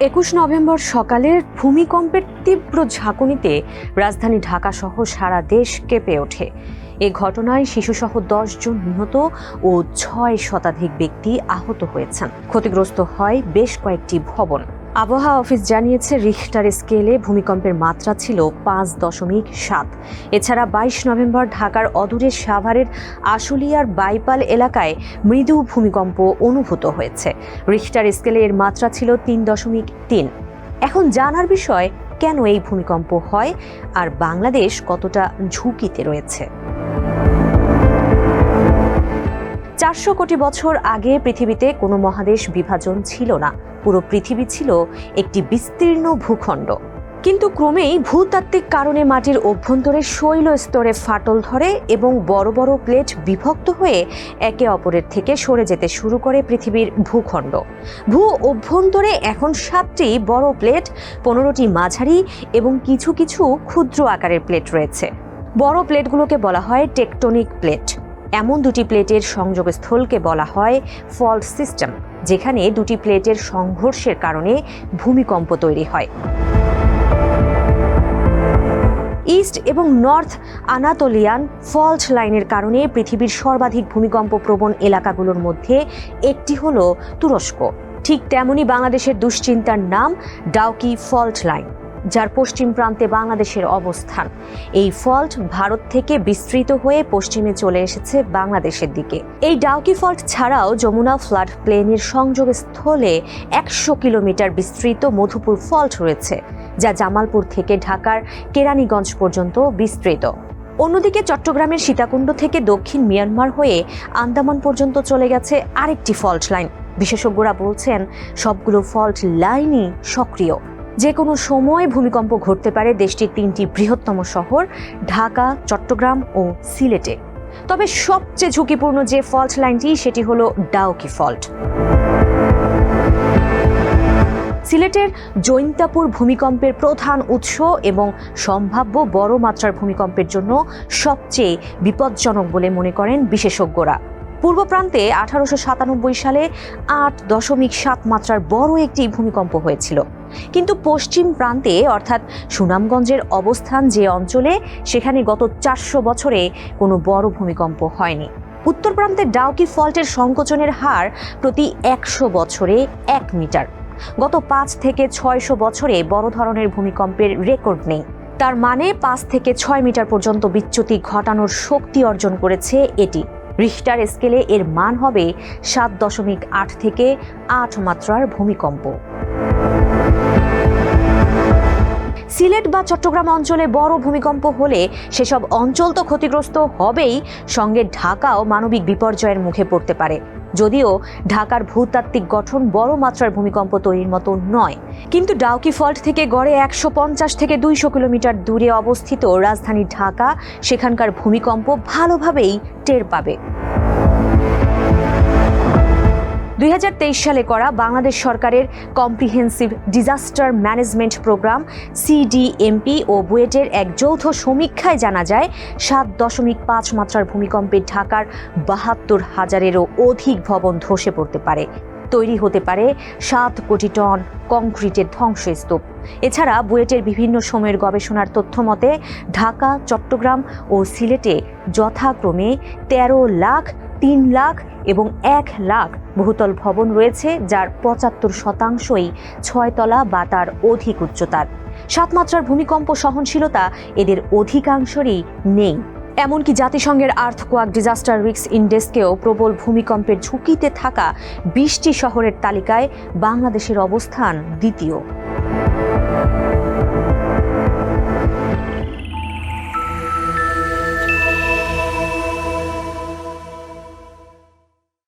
একুশ নভেম্বর সকালের ভূমিকম্পের তীব্র ঝাঁকুনিতে রাজধানী ঢাকাসহ সারা দেশ কেঁপে ওঠে। এ ঘটনায় শিশুসহ জন নিহত ও ছয় শতাধিক ব্যক্তি আহত হয়েছেন। ক্ষতিগ্রস্ত হয় বেশ কয়েকটি ভবন। আবহাওয়া অফিস জানিয়েছে রিখটার স্কেলে ভূমিকম্পের মাত্রা ছিল পাঁচ দশমিক সাত। এছাড়া বাইশ নভেম্বর ঢাকার অদূরে সাভারের আশুলিয়ার বাইপাল এলাকায় মৃদু ভূমিকম্প অনুভূত হয়েছে। রিখটার স্কেলে এর মাত্রা ছিল তিন দশমিক তিন। এখন জানার বিষয়, কেন এই ভূমিকম্প হয় আর বাংলাদেশ কতটা ঝুঁকিতে রয়েছে? চারশো কোটি বছর আগে পৃথিবীতে কোনো মহাদেশ বিভাজন ছিল না। পুরো পৃথিবী ছিল একটি বিস্তীর্ণ ভূখণ্ড। কিন্তু ক্রমেই ভূতাত্ত্বিক কারণে মাটির অভ্যন্তরে শৈল স্তরে ফাটল ধরে এবং বড় বড় প্লেট বিভক্ত হয়ে একে অপরের থেকে সরে যেতে শুরু করে পৃথিবীর ভূখণ্ড। ভূ অভ্যন্তরে এখন সাতটি বড় প্লেট, পনেরোটি মাঝারি এবং কিছু কিছু ক্ষুদ্র আকারের প্লেট রয়েছে। বড় প্লেটগুলোকে বলা হয় টেকটনিক প্লেট। এমন দুটি প্লেটের সংযোগস্থলকে বলা হয় ফল্ট সিস্টেম, যেখানে দুটি প্লেটের সংঘর্ষের কারণে ভূমিকম্প তৈরি হয়। ইস্ট এবং নর্থ আনাতোলিয়ান ফল্ট লাইনের কারণে পৃথিবীর সর্বাধিক ভূমিকম্প প্রবণ এলাকাগুলোর মধ্যে একটি হল তুরস্ক। ঠিক তেমনি বাংলাদেশের দুশ্চিন্তার নাম ডাউকি ফল্ট লাইন। যার পশ্চিম প্রান্তে বাংলাদেশের অবস্থান। এই ফল্ট ভারত থেকে বিস্তৃত হয়ে পশ্চিমে চলে এসেছে বাংলাদেশের দিকে। এই ডাউকি ফল্ট ছাড়াও যমুনা ফ্লাড প্লেনের সংযোগস্থলে একশো কিলোমিটার বিস্তৃত মধুপুর ফল্ট রয়েছে, যা জামালপুর থেকে ঢাকার কেরানীগঞ্জ পর্যন্ত বিস্তৃত। অন্যদিকে চট্টগ্রামের সীতাকুণ্ড থেকে দক্ষিণ মিয়ানমার হয়ে আন্দামান পর্যন্ত চলে গেছে আরেকটি ফল্ট লাইন। বিশেষজ্ঞরা বলছেন, সবগুলো ফল্ট লাইনই সক্রিয়। যে কোনো সময় ভূমিকম্প ঘটতে পারে দেশটির তিনটি বৃহত্তম শহর, ঢাকা, চট্টগ্রাম ও সিলেটে। তবে সবচেয়ে ঝুঁকিপূর্ণ যে ফল্ট লাইনটি, সেটি হলো ডাউকি ফল্ট। সিলেটের জৈন্তাপুর ভূমিকম্পের প্রধান উৎস এবং সম্ভাব্য বড় মাত্রার ভূমিকম্পের জন্য সবচেয়ে বিপজ্জনক বলে মনে করেন বিশেষজ্ঞরা। পূর্ব প্রান্তে আঠারোশো সাতানব্বই সালে আট দশমিক সাত মাত্রার বড় একটি ভূমিকম্প হয়েছিল। কিন্তু পশ্চিম প্রান্তে, অর্থাৎ সুনামগঞ্জের অবস্থান যে অঞ্চলে, সেখানে গত চারশো বছরে কোনো বড় ভূমিকম্প হয়নি। উত্তর প্রান্তে ডাউকি ফল্টের সংকোচনের হার প্রতি একশো বছরে এক মিটার। গত পাঁচ থেকে ছয়শো বছরে বড় ধরনের ভূমিকম্পের রেকর্ড নেই। তার মানে পাঁচ থেকে ছয় মিটার পর্যন্ত বিচ্যুতি ঘটানোর শক্তি অর্জন করেছে এটি। রিস্টার স্কেলে এর মান হবে সাত দশমিক আট থেকে আট মাত্রার ভূমিকম্প। সিলেট বা চট্টগ্রাম অঞ্চলে বড় ভূমিকম্প হলে সেসব অঞ্চল তো ক্ষতিগ্রস্ত হবেই। সঙ্গে ঢাকাও মানবিক বিপর্যয়ের মুখে পড়তে পারে। যদিও ঢাকার ভূতাত্ত্বিক গঠন বড় মাত্রার ভূমিকম্প তৈরির মতো নয়। কিন্তু ডাউকি ফল্ট থেকে গড়ে একশো পঞ্চাশ থেকে দুইশো কিলোমিটার দূরে অবস্থিত রাজধানী ঢাকা, সেখানকার ভূমিকম্প ভালোভাবেই টের পাবে। দুই হাজার তেইশ সালে করা বাংলাদেশ সরকারের comprehensive disaster management programme, CDMP ও বুয়েটের এক যৌথ সমীক্ষায় জানা যায়, সাত দশমিক পাঁচ মাত্রার ভূমিকম্পে ঢাকার বাহাত্তর হাজারেরও অধিক ভবন ধসে পড়তে পারে। তৈরি হতে পারে সাত কোটি টন কংক্রিটের ধ্বংসস্তূপ। এছাড়া বুয়েটের বিভিন্ন সময়ের গবেষণার তথ্য মতে, ঢাকা, চট্টগ্রাম ও সিলেটে যথাক্রমে তেরো লাখ, তিন লাখ এবং এক লাখ বহুতল ভবন রয়েছে, যার পঁচাত্তর শতাংশই ছয়তলা বা তার অধিক উচ্চতার। সাতমাত্রার ভূমিকম্প সহনশীলতা এদের অধিকাংশেরই নেই। এমনকি জাতিসংঘের আর্থকোয়াক ডিজাস্টার রিক্স ইন্ডেক্সকেও প্রবল ভূমিকম্পের ঝুঁকিতে থাকা বিশটি শহরের তালিকায় বাংলাদেশের অবস্থান দ্বিতীয়।